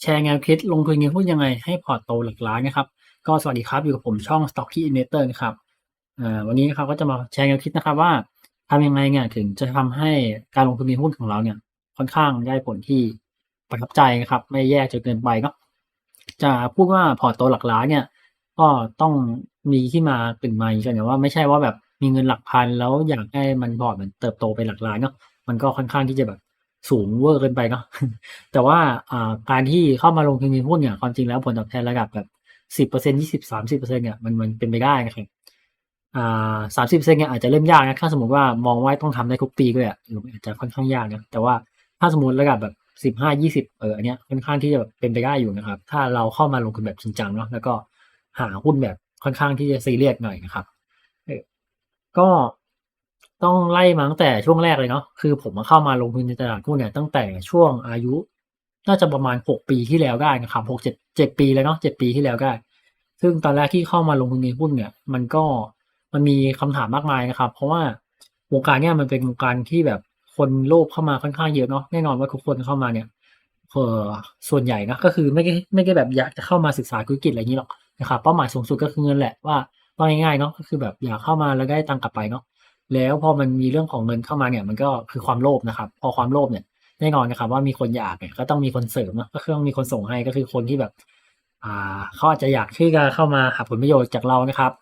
แชร์แนวคิดลงทุนเงินหุ้นยังไงให้พอร์ตโตหลักล้านนะครับ ก็สวัสดีครับอยู่กับผมช่อง Stocky Investor นะครับวันนี้นะครับก็จะมาแชร์แนวคิดนะครับว่าทำยังไงเนี่ยถึงจะทำให้การลงทุนในหุ้นของเราเนี่ย ค่อนข้างได้ผลที่ประทับใจนะครับ ไม่แย่จนเกินไปเนาะจะพูดว่าพอร์ตโตหลักล้านเนี่ย ก็ต้องมีที่มาตื่นมาอย่างเงี้ยว่าไม่ใช่ว่าแบบมีเงินหลักพันแล้วอยากให้มันพอร์ตมันเติบโตไปหลักล้านเนาะมันก็ค่อนข้างที่จะแบบ สูงเวอร์เกินไปเนาะแต่ว่าการที่เข้ามาลงทุนในหุ้นเนี่ยความจริงแล้วผลตอบแทนระดับแบบสิบเปอร์เซ็นยี่สิบสามสิบเปอร์เซ็นเนี่ยมันมันเป็นไปได้นะครับสามสิบเปอร์เซ็นเนี่ยอาจจะเริ่มยากนะถ้าสมมติว่ามองว่าต้องทำได้ทุกปีก็อาจจะค่อนข้างยากนะแต่ว่าถ้าสมมติระดับแบบสิบห้ายี่สิบเอออันเนี้ยค่อนข้างที่จะเป็นไปได้อยู่นะครับ ถ้าเราเข้ามาลงทุนแบบจริงจังเนาะแล้วก็หาหุ้นแบบค่อนข้างที่จะซีเรียสหน่อยนะครับก็ ต้องไล่มาตั้งแต่ช่วงแรกเลยเนาะคือผมมาเข้ามาลงทุนในตลาดหุ้นเนี่ยตั้งแต่ช่วงอายุ น่าจะประมาณหกปีที่แล้วได้นะครับหกเจ็ดเจ็ดปีเลยเนาะเจ็ดปีที่แล้วได้ ซึ่งตอนแรกที่เข้ามาลงทุนในหุ้นเนี่ย มันก็มันมีคำถามมากมายนะครับ เพราะว่าวงการเนี่ยมันเป็นวงการที่แบบคนโลภเข้ามาค่อนข้างเยอะเนาะแน่นอนว่าทุกคนเข้ามาเนี่ยเออส่วนใหญ่นะก็คือไม่ได้ไม่ได้แบบอยากจะเข้ามาศึกษาธุรกิจอะไรอย่างนี้หรอกนะครับเป้าหมายสูงสุดก็คือเงินแหละว่าว่าง่ายๆเนาะก็คือแบบอยากเข้ามาแล้วได้ตังค์กลับไปเนาะ แล้วพอมันมีเรื่องของเงินเข้ามาเนี่ยมันก็คือความโลภนะครับ พอความโลภเนี่ยแน่นอนนะครับว่ามีคนอยากเนี่ยก็ต้องมีคนเสริมก็คือต้องมีคนส่งให้ก็คือคนที่แบบอ่าเขาอาจจะอยากที่จะเข้ามาหาผลประโยชน์จากเรานะครับ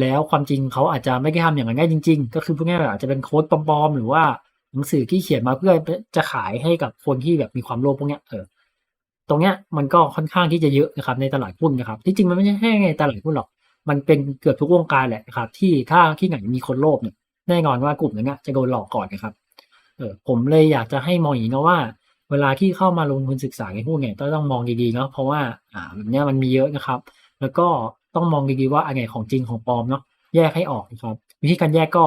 แล้วความจริงเขาอาจจะไม่ได้ทำอย่างนั้นได้จริง ๆ ก็คือพวกนี้อาจจะเป็นโค้ดปลอมๆหรือว่าหนังสือที่เขียนมาเพื่อจะขายให้กับคนที่แบบมีความโลภพวกเนี้ยเออตรงเนี้ยมันก็ค่อนข้างที่จะเยอะนะครับในตลาดหุ้นนะครับ ที่จริงมันไม่ใช่แค่ในตลาดหุ้นหรอก มันเป็นเกือบทุกวงการแหละครับที่ถ้าที่ไหนมีคนโลภเนี่ยแน่นอนว่ากลุ่มนั้นจะโดนหลอกก่อนนะครับเออผมเลยอยากจะให้มองอย่างนี้นะว่า เวลาที่เข้ามาลงทุนศึกษาในหุ้นเนี่ยต้องมองดีๆเนาะเพราะว่าอ่าแบบนี้มันมีเยอะนะครับ แล้วก็ต้องมองดีๆว่าอันไหนของจริงของปลอมเนาะแยกให้ออกนะครับ วิธีการแยกก็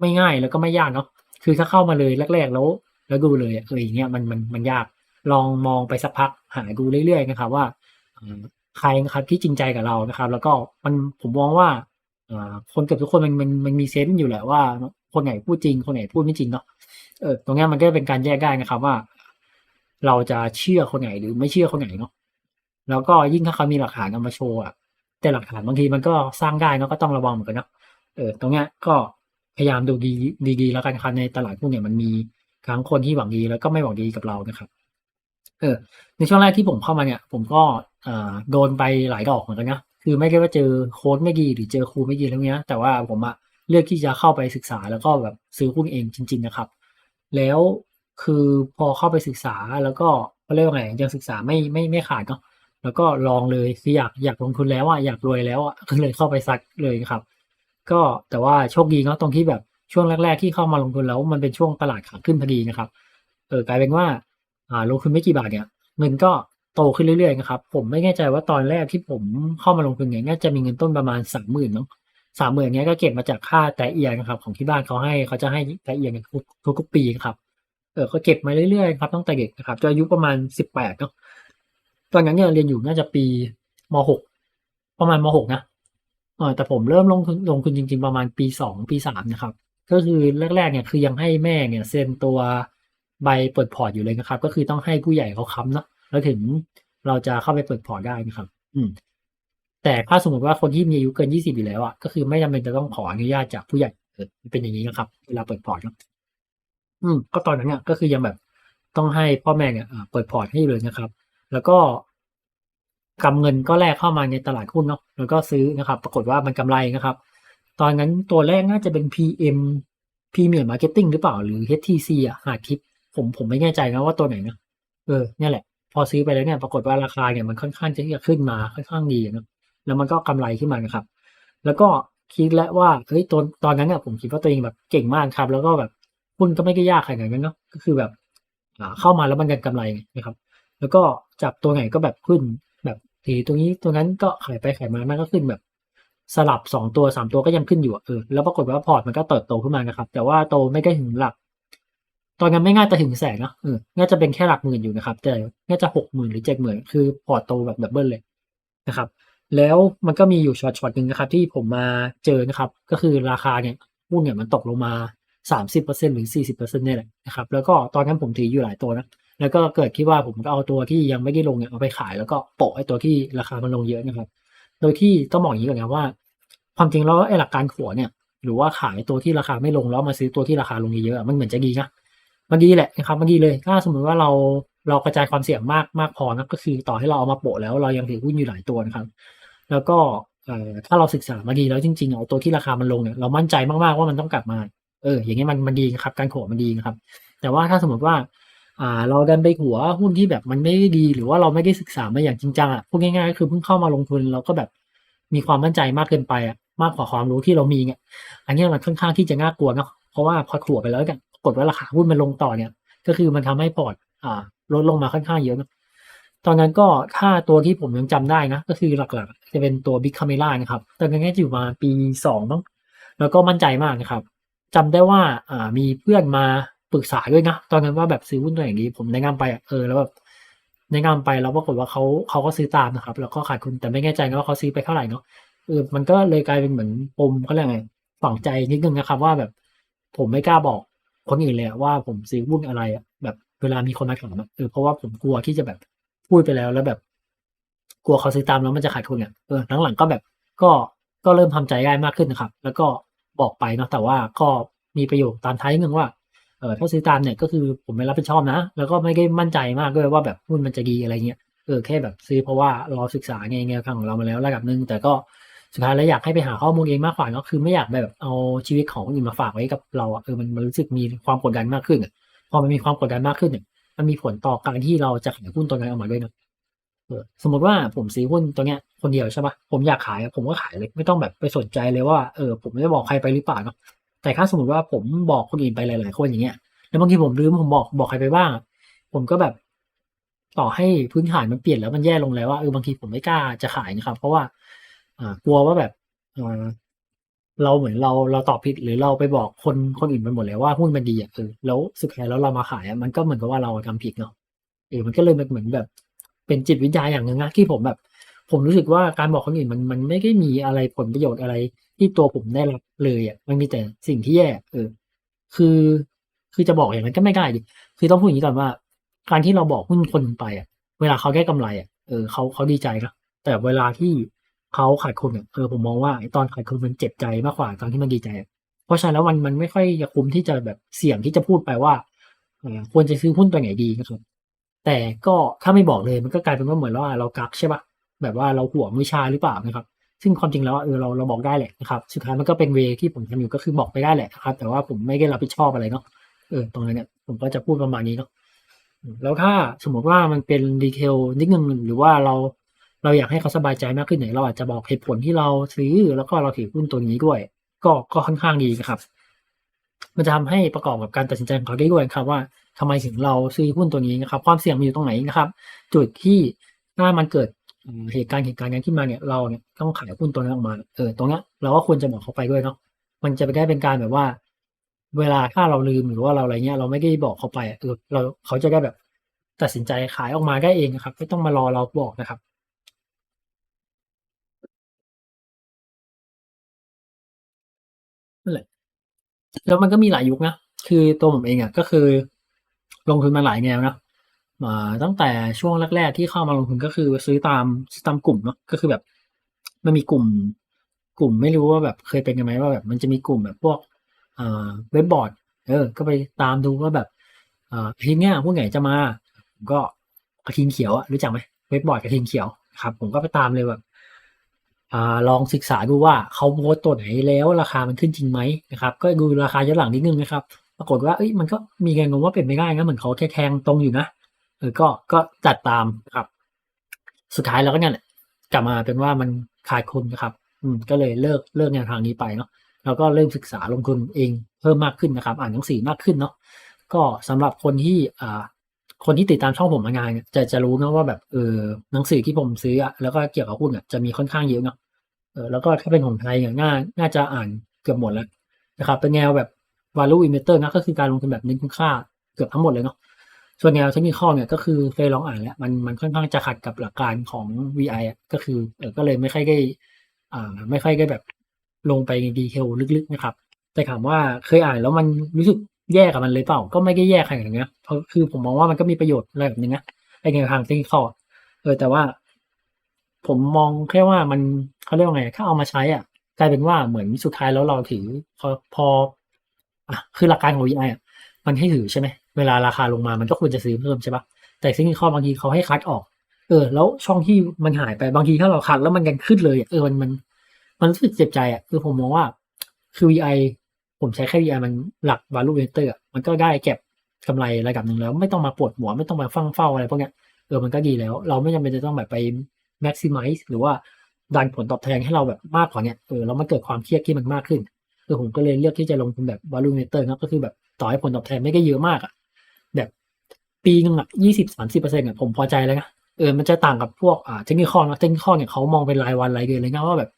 ไม่ง่ายแล้วก็ไม่ยากเนาะคือถ้าเข้ามาเลยแรกๆแล้ว แล้วดูเลยเอออย่างเงี้ยมันมันมันยากลองมองไปสักพักหาดูเรื่อยๆนะครับว่า ใครนะครับที่จริงใจกับเรานะครับ แล้วก็มันผมมองว่าคนเกือบทุกคนมันมันมันมีเซนส์อยู่แหละว่า คนไหนพูดจริง คนไหนพูดไม่จริงเนาะเออตรงนี้มันก็เป็นการแยกได้นะครับว่า เราจะเชื่อคนไหนหรือไม่เชื่อคนไหนเนาะแล้วก็ยิ่งถ้าเขามีหลักฐานนามาโชว์อะแต่หลักฐานบางทีมันก็สร้างได้เนาะก็ต้องระวังเหมือนกันเนาะเออตรงนี้ก็พยายามดูดีดีๆแล้วกันครับในตลาดหุ้นเนี่ยมันมีทั้งคนที่หวังดีแล้วก็ไม่หวังดีกับเรานะครับ เออ ในช่วงแรกที่ผมเข้ามาเนี่ย ผมก็ อ่าโดนไปหลายดอกเหมือนกันนะคือไม่ได้ว่าเจอโค้ดไม่ดีหรือเจอครูไม่ดีแล้วเนี้ย แต่ว่าผมอะเลือกที่จะเข้าไปศึกษาแล้วก็แบบซื้อหุ้นเองจริง ๆ นะครับ แล้วคือพอเข้าไปศึกษาแล้วก็เขาเรียกว่าไงยังศึกษาไม่ไม่ไม่ขาดเนาะแล้วก็ลองเลยคืออยากอยากลงทุนแล้วอะอยากรวยแล้วอะก็เลยเข้าไปซักเลยครับ ก็แต่ว่าโชคดีเนาะตรงที่แบบช่วงแรก ๆ ที่เข้ามาลงทุนแล้วมันเป็นช่วงตลาดขาขึ้นพอดีนะครับเออกลายเป็นว่าอ่าลงทุนไม่กี่บาทเนี่ยเงินก็ โตขึ้นเรื่อยๆนะครับ ผมไม่แน่ใจว่าตอนแรกที่ผมเข้ามาลงทุนเนี่ยน่าจะมีเงินต้นประมาณสามหมื่นมั้งสามหมื่นเนี้ยก็เก็บมาจากค่าแต่เอียนะครับ ของที่บ้านเขาให้เขาจะให้แต่เอียทุกทุกปีครับ เออก็เก็บมาเรื่อยๆครับตั้งแต่เด็กนะครับจนอายุประมาณสิบแปดเนาะตอนนั้นเนี่ยเรียนอยู่น่าจะปีมหกประมาณมหกนะเออแต่ผมเริ่มลงทุนลงทุนจริง ๆ ประมาณปีสองปีสามนะครับ ก็คือแรกๆเนี่ยคือยังให้แม่เนี่ยเซ็นตัวใบเปิดพอร์ตอยู่เลยนะครับ ก็คือต้องให้ผู้ใหญ่เขาค้ำเนาะ แล้วถึงเราจะเข้าไปเปิดพอร์ตได้นะครับ อืม แต่ถ้าสมมติว่าคนที่มีอายุเกินยี่สิบอยู่แล้วอะก็คือไม่จำเป็นจะต้องขออนุญาตจากผู้ใหญ่เออเป็นอย่างนี้นะครับ เวลาเปิดพอร์ตเนาะอืม ก็ตอนนั้นเนี่ยก็คือยังแบบต้องให้พ่อแม่เนี่ยเปิดพอร์ตให้เลยนะครับ แล้วก็กำเงินก็แลกเข้ามาในตลาดหุ้นเนาะแล้วก็ซื้อนะครับ ปรากฏว่ามันกำไรนะครับ ตอนนั้นตัวแรกน่าจะเป็น PM Premium Marketing หรือเปล่าหรือ HTC อะหาทิปผมผมไม่แน่ใจนะว่าตัวไหนนะเออเนี่ยแหละ พอซื้อไปแล้วเนี่ยปรากฏว่าราคาเนี่ยมันค่อนข้างจะขึ้นมาค่อนข้างดีนะแล้วมันก็กำไรขึ้นมานะครับ แล้วก็คิดแล้วว่าเฮ้ยตอนตอนนั้นเนี่ยผมคิดว่าตัวเองแบบเก่งมากครับ แล้วก็แบบหุ้นก็ไม่ได้ยากขนาดนั้นเนาะก็คือแบบเข้ามาแล้วมันกันกำไรนะครับ แล้วก็จับตัวไหนก็แบบขึ้นแบบทีตรงนี้ตัวนั้นก็ขายไปขายมามันก็ขึ้นแบบสลับสองตัวสามตัวก็ยังขึ้นอยู่เออแล้วปรากฏว่าพอร์ตมันก็เติบโตขึ้นมานะครับ แต่ว่าโตไม่ได้ถึงหลัก ตอนนั้นไม่ง่ายจะถึงแสนนะเออน่าจะเป็นแค่หลักหมื่นอยู่นะครับ แต่น่าจะหกหมื่นหรือเจ็ดหมื่นคือพอร์ตโตแบบดับเบิลเลยนะครับ แล้วมันก็มีอยู่ช็อตช็อตหนึ่งนะครับ ที่ผมมาเจอนะครับ ก็คือราคาเนี่ยหุ้นเนี่ยมันตกลงมาสามสิบเปอร์เซ็นหรือสี่สิบเปอร์เซ็นต์เนี่ยแหละนะครับ แล้วก็ตอนนั้นผมถืออยู่หลายตัวนะ แล้วก็เกิดคิดว่าผมก็เอาตัวที่ยังไม่ได้ลงเนี่ยเอาไปขายแล้วก็โปะไอ้ตัวที่ราคามันลงเยอะนะครับ โดยที่ต้องบอกอย่างนี้ก่อนนะว่า ความจริงแล้วไอ้หลักการขัวเนี่ยหรือว่าขายตัวที่ราคาไม่ลงแล้วมาซื้อตัวที่ราคาลงเยอะๆอะมันเหมือนจะดีนะ มันดีแหละนะครับมันดีเลย ถ้าสมมติว่าเราเรากระจายความเสี่ยงมากมากพอนะก็คือต่อให้เราเอามาโปะแล้วเรายังถือหุ้นอยู่หลายตัวนะครับ แล้วก็ถ้าเราศึกษามาดีแล้วจริงๆเอาตัวที่ราคามันลงเนี่ยเรามั่นใจมากๆว่ามันต้องกลับมา เออ อย่างนี้มันมันดีนะครับการขวมันดีนะครับ แต่ว่าถ้าสมมติว่า อ่า เราดันไปหัวหุ้นที่แบบมันไม่ดี หรือว่าเราไม่ได้ศึกษามาอย่างจริงจังอะพูดง่ายๆก็คือเพิ่งเข้ามาลงทุนเราก็แบบมีความมั่นใจมากเกินไปอะมากกว่าความรู้ที่เรามีเนี่ยอันนี้มันค่อนข้างที่จะน่ากลัวเนาะเพราะว่าพอขัวไปแล้วเนี่ยปรา กฏว่าราคาหุ้นมันลงต่อเนี่ย ก็คือมันทำให้พอร์ตอ่าลดลงมาค่อนข้างเยอะนะตอนนั้นก็ถ้าตัวที่ผมยังจำได้นะ ก็คือหลักๆ จะเป็นตัว Big Camera นะครับ ตอนนั้นก็อยู่มาปีสองมั้งแล้วก็มั่นใจมากนะครับจำได้ว่าอ่ามีเพื่อนมาปรึกษาด้วยนะ ตอนนั้นว่าแบบซื้อหุ้นตัวอย่างนี้ ผมแนะนำไปเออแล้วแบบแนะนำไปแล้วปรากฏว่าเขาเขาก็ซื้อตามนะครับ แล้วก็ขาดทุนแต่ไม่แน่ใจนะว่าเขาซื้อไปเท่าไหร่เนาะเออมันก็เลยกลายเป็นเหมือนปมเขาเรียกไงฝังใจนิดนึงนะครับ ว่าแบบผมไม่กล้าบอก คนอื่นเลยว่าผมซื้อหุ้นอะไรอะแบบเวลามีคนมาถามเออเพราะว่าผมกลัวที่จะแบบพูดไปแล้วแล้วแบบ กลัวเขาซื้อตามแล้วมันจะขาดทุนเนี่ยเออหลังๆก็แบบก็ก็เริ่มทำใจได้มากขึ้นนะครับ แล้วก็บอกไปเนาะแต่ว่าก็มีประโยคตามท้ายนึงว่าเออถ้าซื้อตามเนี่ยก็คือผมไม่รับผิดชอบนะ แล้วก็ไม่ได้มั่นใจมากด้วยว่าแบบหุ้นมันจะดีอะไรเงี้ยเออแค่แบบซื้อเพราะว่าเราศึกษาไงแนวทางของเรามาแล้วระดับหนึ่งแต่ก็ สุดท้ายแล้วอยากให้ไปหาข้อมูลเองมากกว่าเนะคือไม่อยากแบบเอาชีวิตของคนอื่นมาฝากไว้กับเราเออมันมันรู้สึกมีความกดดันมากขึ้นพอมันมีความกดดันมากขึ้นเนี่ยมันมีผลต่อการที่เราจะขายหุ้นตัวนั้นออกมาด้วยนะเออสมมติว่าผมซื้อหุ้นตัวเนี้ยคนเดียวใช่ปะผมอยากขายผมก็ขายเลยไม่ต้องแบบไปสนใจเลยว่าเออผมไม่ได้บอกใครไปหรือเปล่าเนาะแต่ถ้าสมมติว่าผมบอกคนอื่นไปหลายๆคนอย่างเงี้ยแล้วบางทีผมลืมผมบอกบอกใครไปบ้าง ผมก็แบบต่อให้พื้นฐานมันเปลี่ยนแล้วมันแย่ลงแล้วว่าเออบางทีผมไม่กล้าจะขายนะครับ เพราะว่า กลัวว่าแบบเราเหมือนเราเราตอบผิดหรือเราไปบอกคนคนอื่นไปหมดแล้วว่าหุ้นมันดีอะเออแล้วสุดท้ายแล้วเรามาขายอะมันก็เหมือนกับว่าเราทำผิดเนาะเออมันก็เลยเป็นเหมือนแบบ เป็นจิตวิทยาอย่างหนึ่งนะที่ผมแบบ ผมรู้สึกว่าการบอกคนอื่นมันมันไม่ได้มีอะไรผลประโยชน์อะไร ที่ตัวผมได้รับเลยอะมันมีแต่สิ่งที่แย่เออ คือคือจะบอกอย่างนั้นก็ไม่ได้ดิคือต้องพูดอย่างนี้ก่อนว่า การที่เราบอกหุ้นคนไปอะ เวลาเขาได้กำไรอะเออเขาเขาดีใจนะแต่เวลาที่ เขาขาดทุนอะเออผมมองว่าตอนขาดทุนมันเจ็บใจมากกว่าตอนที่มันดีใจ เพราะฉะนั้นแล้วมันมันไม่ค่อยจะคุ้มที่จะแบบเสี่ยงที่จะพูดไปว่าควรจะซื้อหุ้นตัวไหนดีนะครับแต่ก็ถ้าไม่บอกเลยมันก็กลายเป็นว่าเหมือนว่าเรากักใช่ปะแบบว่าเราห่วงวิชาหรือเปล่านะครับ ซึ่งความจริงแล้วเออเราเราบอกได้แหละนะครับสุดท้ายมันก็เป็นเวที่ผมทำอยู่ก็คือบอกไปได้แหละนะครับแต่ว่าผมไม่ได้รับผิดชอบอะไรเนาะเออตรงนั้นเนี่ยผมก็จะพูดประมาณนี้เนาะแล้วถ้าสมมติว่ามันเป็นดีเทลนิดนึงหรือว่าเรา เราอยากให้เขาสบายใจมากขึ้นเนี่ยเราอาจจะบอกเหตุผลที่เราซื้อแล้วก็เราถือหุ้นตัวนี้ด้วย ก็ก็ค่อนข้างดีนะครับ มันจะทำให้ประกอบกับการตัดสินใจของเขาได้ด้วยครับว่าทำไมถึงเราซื้อหุ้นตัวนี้นะครับ ความเสี่ยงมีอยู่ตรงไหนนะครับ จุดที่ถ้ามันเกิดเหตุการณ์เหตุการณ์นั้นขึ้นมาเนี่ยเราเนี่ยต้องขายหุ้นตัวนั้นออกมาเออตรงเนี้ยเราก็ควรจะบอกเขาไปด้วยเนาะมันจะไปได้เป็นการแบบว่า เวลาถ้าเราลืมหรือว่าเราอะไรเงี้ยเราไม่ได้บอกเขาไปเออเราเขาจะได้แบบตัดสินใจขายออกมาได้เองนะครับ ไม่ต้องมารอเราบอกนะครับ นั่นแหละ แล้วมันก็มีหลายยุคนะ คือตัวผมเองอะก็คือ ลงทุนมาหลายแนวนะอ่าตั้งแต่ช่วงแรกๆที่เข้ามาลงทุนก็คือซื้อตามซื้อตามกลุ่มเนาะก็คือแบบ มันมีกลุ่ม กลุ่มไม่รู้ว่าแบบเคยเป็นกันไหมว่าแบบ มันจะมีกลุ่มแบบพวกเว็บบอร์ด เออ ก็ไปตามดูว่าแบบอาทีเนี้ยพวกไหนจะมา ก็กระทิงเขียวอะรู้จักไหมเว็บบอร์ดกระทิงเขียวครับ ผมก็ไปตามเลยแบบ ลองศึกษาดูว่าเขาโพสต์ตัวไหนแล้วราคามันขึ้นจริงไหมนะครับก็ดูราคาย้อนหลังนิดนึงนะครับ ปรากฏว่าเอ้ยมันก็มีแนวโน้มว่าเป็นไม่ได้นะเหมือนเขาแค่แทงตรงอยู่นะเออก็ก็จัดตามนะครับ สุดท้ายแล้วก็เนี่ยแหละกลับมาเป็นว่ามันขาดทุนนะครับ อืมก็เลยเลิกเลิกแนวทางนี้ไปเนาะแล้วก็เริ่มศึกษาลงทุนเองเพิ่มมากขึ้นนะครับ อ่านหนังสือมากขึ้นเนาะก็สำหรับคนที่อ่าคนที่ติดตามช่องผมมานานเนี่ยจะจะรู้นะว่าแบบเออหนังสือที่ผมซื้ออะแล้วก็เกี่ยวกับหุ้นอะจะมีค่อนข้างเยอะเนาะ เออแล้วก็ถ้าเป็นของไทยเนี่ยน่าน่าจะอ่านเกือบหมดแล้วนะครับเป็นแนวแบบ value investor นะก็คือการลงทุนแบบเน้นคุณค่าเกือบทั้งหมดเลยเนาะส่วนแนวเทคนิคเนี่ยก็คือเคยลองอ่านแล้วมันมันค่อนข้างจะขัดกับหลักการของ VI อะก็คือเออก็เลยไม่ค่อยได้อ่าไม่ค่อยได้แบบลงไปในดีเทลลึกๆนะครับ แต่ถามว่าเคยอ่านแล้วมันรู้สึกแยกกับมันเลยเปล่า ก็ไม่ได้แยกขนาดนั้นนะเพราะคือผมมองว่ามันก็มีประโยชน์อะไรแบบนึงนะไอ้ในทางเทคนิคเออแต่ว่า ผมมองแค่ว่ามันเขาเรียกว่าไง ถ้าเอามาใช้อะ กลายเป็นว่าเหมือนสุดท้ายแล้วเราถือ พอพออะคือหลักการของ VI อะมันให้ถือใช่ไหมเวลาราคาลงมามันก็ควรจะซื้อเพิ่มใช่ปะแต่สิ่งที่ข้อบางทีเขาให้คัดออก เออ แล้วช่องที่มันหายไปบางทีถ้าเราคัดแล้วมันกันขึ้นเลยเออมันมัน มันรู้สึกเจ็บใจอะคือผมมองว่าคือ VI ผมใช้แค่ VI มันหลัก value vector อะมันก็ได้เก็บกำไรระดับหนึ่งแล้ว ไม่ต้องมาปวดหัวไม่ต้องมาฟังเฝ้าอะไรพวกเนี้ยเออมันก็ดีแล้ว เราไม่จำเป็นจะต้องแบบไป maximize หรือว่าดันผลตอบแทนให้เราแบบมากกว่าเนี้ยเออแล้วมันเกิดความเครียดที่มันมากขึ้นเออผมก็เลยเลือกที่จะลงทุนแบบ value vector ครับก็คือแบบต่อให้ผลตอบแทนไม่ได้เยอะมากอะแบบปีหนึ่งอะยี่สิบสามสิบเปอร์เซ็นต์อะผมพอใจแล้วนะเออมันจะต่างกับพวกอ่าเทคนิคนะเทคนิคเนี่ยเขามองเป็นรายวันรายเดือนเลยนะว่าแบบ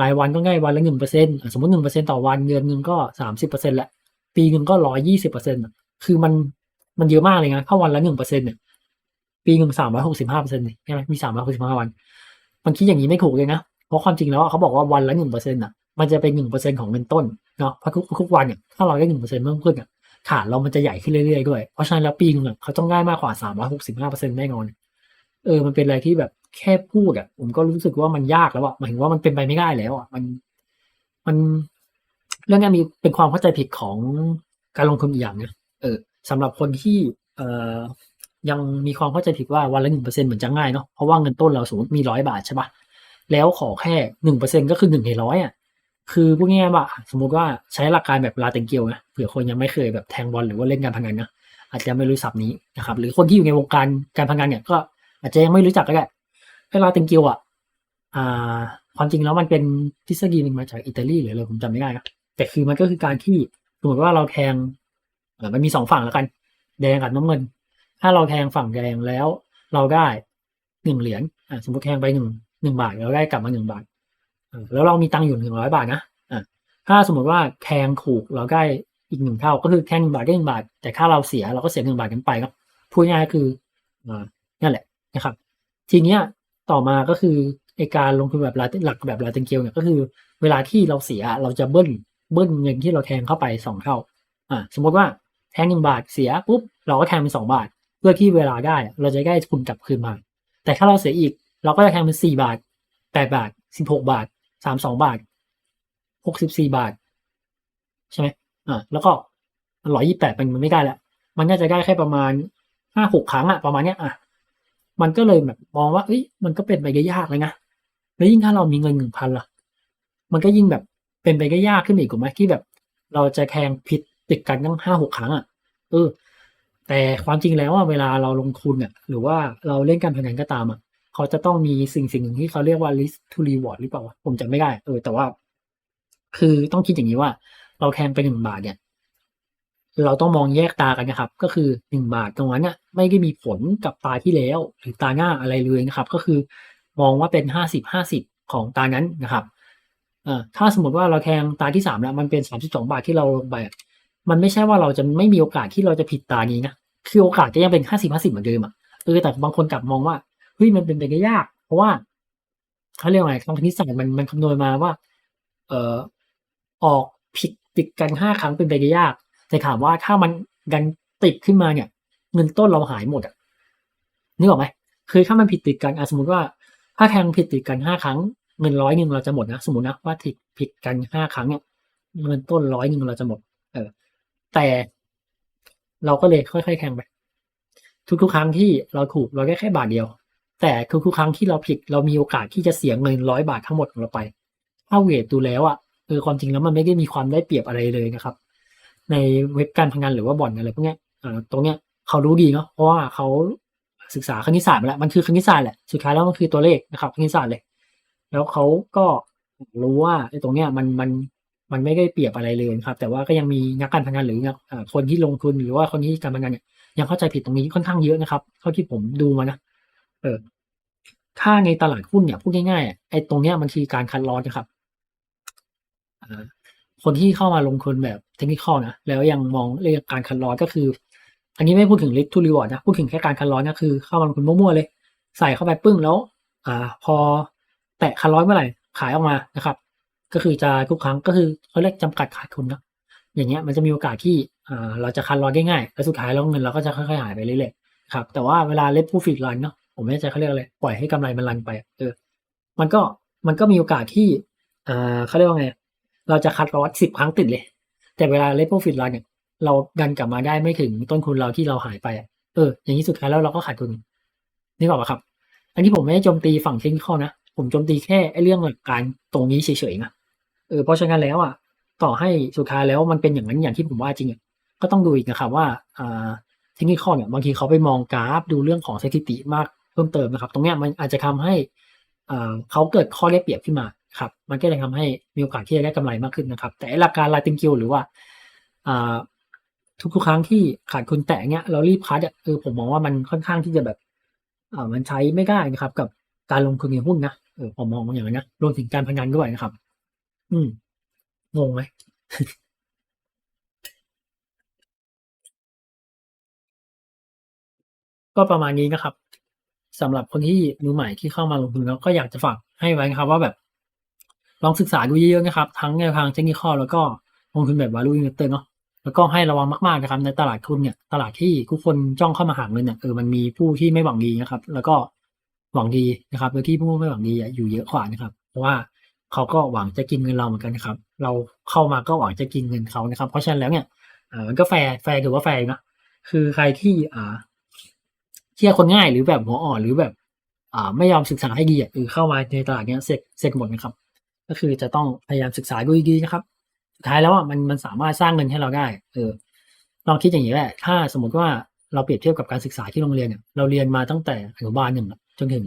รายวันก็ง่ายวันละหนึ่งเปอร์เซ็นต์สมมติหนึ่งเปอร์เซ็นต่อวันเดือนหนึ่งก็สามสิบเปอร์เซ็นต์ละปีหนึ่งก็ร้อยยี่สิบเปอร์เซ็นต์คือมันมันเยอะมากเลยนะถ้าวันละหนึ่งเปอร์เซ็นต์เนี่ย ปีหนึ่งสามร้อยหกสิบห้าเปอร์เซ็นต์ใช่ไหมมีสามร้อยหกสิบห้าวัน มันคิดอย่างนี้ไม่ถูกเลยนะ เพราะความจริงแล้วเขาบอกว่าวันละหนึ่งเปอร์เซ็นต์อะ มันจะเป็นหนึ่งเปอร์เซ็นต์ของเงินต้นเนาะเพราะทุกทุกวันเนี่ยถ้าเราได้หนึ่งเปอร์เซ็นต์เพิ่มขึ้นอะฐานเรามันจะใหญ่ขึ้นเรื่อยๆด้วย เพราะฉะนั้นแล้วปีหนึงอะเขาต้องได้มากกว่าสามร้อยหกสิบห้าเปอร์เซ็นต์แน่นอน เออ มันเป็นอะไรที่แบบแค่พูดอะ ผมก็รู้สึกว่ามันยากแล้วอะหมายถึงว่ามันเป็นไปไม่ได้แล้วอะ มัน มัน เรื่องนี้มีเป็นความเข้าใจผิดของการลงทุนอีกอย่างนะ เออสำหรับคนที่ เอ่อ ยังมีความเข้าใจผิดว่าวันละหนึ่งเปอร์เซ็นเหมือนจะง่ายเนาะเพราะว่าเงินต้นเราสมมติมีร้อยบาทใช่ปะแล้วขอแค่หนึ่งเปอร์เซ็นก็คือหนึ่งในร้อยอะคือพูดง่ายๆว่าสมมติว่าใช้หลักการแบบลาเตนเกียวนะเผื่อคนยังไม่เคยแบบแทงบอลหรือว่าเล่นการพนันนะอาจจะไม่รู้ศัพท์นี้นะครับ หรือคนที่อยู่ในวงการการพนันเนี่ยก็อาจจะยังไม่รู้จักก็ได้เวลาเตนเกียวอะอ่า ความจริงแล้วมันเป็นทฤษฎีหนึ่งมาจากอิตาลีหรืออะไรผมจำไม่ได้นะแต่คือมันก็คือการที่สมมติว่าเราแทงมันมีสองฝั่งแล้วกัน แดงกับน้ำเงิน ถ้าเราแทงฝั่งแดงแล้ว เราได้หนึ่งเหรียญอ่าสมมติแทงไปหนึ่งหนึ่งบาทเราได้กลับมาหนึ่งบาทแล้วเรามีตังค์อยู่หนึ่งร้อยบาทนะอ่าถ้าสมมติว่าแทงถูกเราได้อีกหนึ่งเท่าก็คือแทงหนึ่งบาทได้หนึ่งบาท แต่ถ้าเราเสียเราก็เสียหนึ่งบาทกันไปครับพูดง่ายคืออ่านั่นแหละนะครับ ทีเนี้ยต่อมาก็คือไอการลงทุนแบบหลักแบบลาเตนเกียวเนี่ยก็คือ เวลาที่เราเสียเราจะเบิ้ลเบิ้ลเงินที่เราแทงเข้าไปสองเท่า อ่า สมมติว่าแทงหนึ่งบาทเสียปุ๊บเราก็แทงเป็นสองบาท เพื่อที่เวลาได้ เราจะได้ทุนกลับคืนมา แต่ถ้าเราเสียอีก เราก็จะแทงเป็นสี่บาทแปดบาทสิบหกบาทสามสองบาทหกสิบสี่บาท ใช่ไหมอ่าแล้วก็ร้อยยี่แปดมันไม่ได้แล้ว มันน่าจะได้แค่ประมาณห้าหกครั้งอะประมาณเนี้ยอะมันก็เลยแบบมองว่าเอ้ยมันก็เป็นไปได้ยากเลยนะแล้วยิ่งถ้าเรามีเงินหนึ่งพันล่ะ มันก็ยิ่งแบบเป็นไปได้ยากขึ้นอีกถูกไหมที่แบบ เราจะแทงผิดติดกันตั้งห้าหกครั้งอะเออ แต่ความจริงแล้วว่าเวลาเราลงทุนอะหรือว่าเราเล่นการพนันก็ตามอะเขาจะต้องมีสิ่งสิ่งหนึ่งที่เขาเรียกว่า risk to reward หรือเปล่าผมจำไม่ได้เออแต่ว่า คือต้องคิดอย่างนี้ว่า เราแทงไปหนึ่งบาทเนี่ย เราต้องมองแยกตากันนะครับ ก็คือหนึ่งบาทตรงนั้นเนี่ยไม่ได้มีผลกับตาที่แล้ว หรือตาหน้าอะไรเลยนะครับ ก็คือมองว่าเป็นห้าสิบห้าสิบของตานั้นนะครับอ่อถ้าสมมติว่าเราแทงตาที่สามแล้วมันเป็นสามสิบสองบาทที่เราลงไปมันไม่ใช่ว่าเราจะไม่มีโอกาสที่เราจะผิดตานี้นะ คือโอกาสจะยังเป็นห้าสิบห้าสิบเหมือนเดิมอะเออแต่บางคนกลับมองว่าเฮ้ยมันเป็นไปได้ยาก เพราะว่าเขาเรียกว่าไงทางคณิตศาสตร์มันมันคำนวณมาว่า เอ่อออกผิดติดกันห้าครั้งเป็นไปได้ยาก แต่ถามว่าถ้ามันดันติดขึ้นมาเนี่ย เงินต้นเราหายหมดอะนึกออกไหมคือถ้ามันผิดติดกันอสมมติว่า ถ้าแทงผิดติดกันห้าครั้งเงินร้อยหนึ่งเราจะหมดนะสมมตินะว่าผิดผิดกันห้าครั้งเนี่ยเงินต้นร้อยหนึ่งเราจะหมด เออ แต่ เราก็เลยค่อย ๆ แทงไปทุกๆครั้งที่เราถูกเราได้แค่บาทเดียว แต่ทุกๆครั้งที่เราผิดเรามีโอกาสที่จะเสียเงินร้อยบาททั้งหมดของเราไปถ้าเวทดูแล้วอะเออความจริงแล้วมันไม่ได้มีความได้เปรียบอะไรเลยนะครับ ในเว็บการพนันหรือว่าบ่อนอะไรพวกเนี้ยตรงเนี้ยเขารู้ดีเนาะเพราะว่าเขาศึกษาคณิตศาสตร์มาแล้วมันคือคณิตศาสตร์แหละสุดท้ายแล้วมันคือตัวเลขนะครับคณิตศาสตร์เลย แล้วเขาก็รู้ว่าไอ้ตรงเนี้ยมันมัน มันไม่ได้เปรียบอะไรเลยครับ แต่ว่าก็ยังมีนักการพนันหรือนักคนที่ลงทุนหรือว่าคนที่การพนันเนี่ยยังเข้าใจผิดตรงนี้ค่อนข้างเยอะนะครับ เท่าที่ผมดูมานะเออถ้าในตลาดหุ้นเนี่ยพูดง่ายๆไอ้ตรงเนี้ยมันคือการคัดลอสนะครับคนที่เข้ามาลงทุนแบบเทคนิคนะแล้วยังมองเรื่องการคัดลอสก็คือ อันนี้ไม่พูดถึง risk to reward นะพูดถึงแค่การคัดลอสก็คือเข้ามาลงทุนมั่วๆเลย ใส่เข้าไปปึ้งแล้ว อ่า พอแตะคัดลอสเมื่อไหร่ขายออกมานะครับ ก็คือจะทุกครั้งก็คือเขาเรียกจำกัดขาดทุนนะอย่างเงี้ยมันจะมีโอกาสที่เราจะคัดลอสได้ง่ายๆแล้วสุดท้ายแล้วเงินเราก็จะค่อยๆหายไปเรื่อยๆครับแต่ว่าเวลาเล่นผู้ฟิตรันเนาะผมไม่แน่ใจเขาเรียกอะไรปล่อยให้กำไรมันรันไปเออมันก็มันก็มีโอกาสที่อ่าเขาเรียกว่าไงเราจะคัดลอสสิบครั้งติดเลย แต่เวลาเล่นผู้ฟิตรันเนี่ยเราดันกลับมาได้ไม่ถึงต้นทุนเราที่เราหายไปเอออย่างนี้สุดท้ายแล้วเราก็ขาดทุนนี่บอกว่าครับ อันนี้ผมไม่ได้โจมตีฝั่งเทคนิคนะผมโจมตีแค่ไอ้เรื่องหลักการตรงนี้เฉยๆนะ เออเพราะฉะนั้นแล้วอะต่อให้สุดท้ายแล้วมันเป็นอย่างนั้นอย่างที่ผมว่าจริงอะก็ต้องดูอีกนะครับว่าอ่าเทคนิคเนี่ยบางทีเขาไปมองกราฟดูเรื่องของสถิติมากเพิ่มเติมนะครับ ตรงเนี้ยมันอาจจะทำให้อ่าเขาเกิดข้อได้เปรียบขึ้นมาครับมันก็เลยทำให้มีโอกาสที่จะได้กำไรมากขึ้นนะครับ แต่หลักการลาติงกิลหรือว่าอ่าทุกๆครั้งที่ขาดทุนแตะเนี้ยเรารีบคัดอะเออผมมองว่ามันค่อนข้างที่จะแบบอ่ามันใช้ไม่ได้นะครับ กับการลงทุนในหุ้นนะเออผมมองอย่างนั้นนะรวมถึงการพนันด้วยนะครับ อืม งงไหมก็ประมาณนี้นะครับสำหรับคนที่มือใหม่ที่เข้ามาลงทุนแล้วก็อยากจะฝากให้ไว้นะครับ ว่าแบบ ลองศึกษาดูเยอะๆนะครับ ทั้งแนวทางเทคนิคแล้วก็ลงทุนแบบ value investor เนาะแล้วก็ให้ระวังมากๆนะครับ ในตลาดทุนเนี่ย ตลาดที่ทุกคนจ้องเข้ามาหาเงินเนี่ยเออมันมีผู้ที่ไม่หวังดีนะครับ แล้วก็หวังดีนะครับโดยที่ผู้ไม่หวังดีอะอยู่เยอะกว่านะครับ เพราะว่า เขาก็หวังจะกินเงินเราเหมือนกันนะครับ เราเข้ามาก็หวังจะกินเงินเขานะครับ เพราะฉะนั้นแล้วเนี่ยมันก็แฟร์แฟร์ถือว่าแฟร์นะคือใครที่อ่าเชื่อคนง่ายหรือแบบหัวอ่อนหรือแบบ อ่าไม่ยอมศึกษาให้ดีอะคือเข้ามาในตลาดเนี้ยเสร็จเสร็จหมดนะครับ ก็คือจะต้องพยายามศึกษาดูดีๆนะครับสุดท้ายแล้วอะมันมันสามารถสร้างเงินให้เราได้ เออลองคิดอย่างนี้แหละ ถ้าสมมติว่าเราเปรียบเทียบกับการศึกษาที่โรงเรียนเนี่ยเราเรียนมาตั้งแต่อนุบาลหนึ่งจนถึง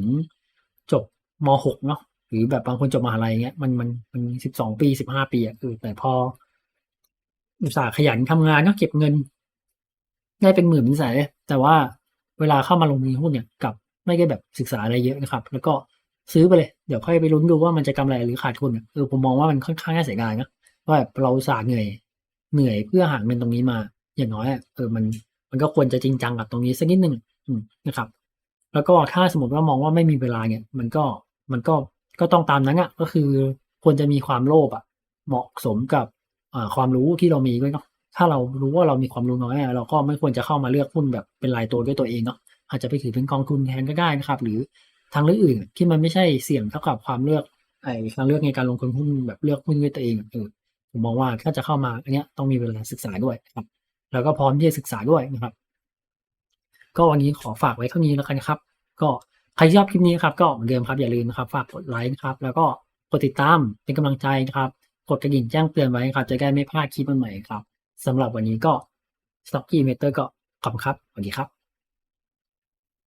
จบมหกเนาะ หรือแบบบางคนจบมหาลัยเงี้ยมันมันมันสิบสองปีสิบห้าปีอะเออแต่พออุตสาห์ขยันทำงานเนาะเก็บเงิน ได้เป็นหมื่นเป็นแสนแต่ว่าเวลาเข้ามาลงทุนหุ้นเนี่ยกลับไม่ได้แบบศึกษาอะไรเยอะนะครับ แล้วก็ซื้อไปเลย เดี๋ยวค่อยไปลุ้นดูว่ามันจะกำไรหรือขาดทุนเออผมมองว่ามันค่อนข้างน่าเสียดายนะว่าแบบเราสาเหนื่อยเหนื่อยเพื่อหาเงินตรงนี้มา อย่างน้อยเออมันมันก็ควรจะจริงจังกับตรงนี้สักนิดนึงนะครับ แล้วก็ถ้าสมมติว่ามองว่าไม่มีเวลาเนี่ย มันก็มันก็ ก็ต้องตามนั้นอะก็คือควรจะมีความโลภอะ เหมาะสมกับความรู้ที่เรามีด้วยเนาะถ้าเรารู้ว่าเรามีความรู้น้อยเราก็ไม่ควรจะเข้ามาเลือกหุ้นแบบเป็นรายตัวด้วยตัวเองเนาะอาจจะไปถือเป็นกองทุนแทนก็ได้นะครับ หรือทางเลือกอื่นที่มันไม่ใช่เสี่ยงเท่ากับความเลือกไอ้ทางเลือกในการลงทุนหุ้นแบบเลือกหุ้นด้วยตัวเองอะเออผมมองว่าถ้าจะเข้ามาอันเนี้ยต้องมีเวลาศึกษาด้วยครับ แล้วก็พร้อมที่จะศึกษาด้วยนะครับ ก็วันนี้ขอฝากไว้เท่านี้แล้วกันนะครับ ก็ ใครชอบคลิปนี้ครับก็เหมือนเดิมครับอย่าลืมนะครับฝากกดไลค์นะครับแล้วก็กดติดตามเป็นกำลังใจนะครับ กดกระดิ่งแจ้งเตือนไว้ครับ จะได้ไม่พลาดคลิปใหม่ๆครับสำหรับวันนี้ก็สต็อกกี้เมเตอร์ก็ขอบคุณครับสวัสดีครับ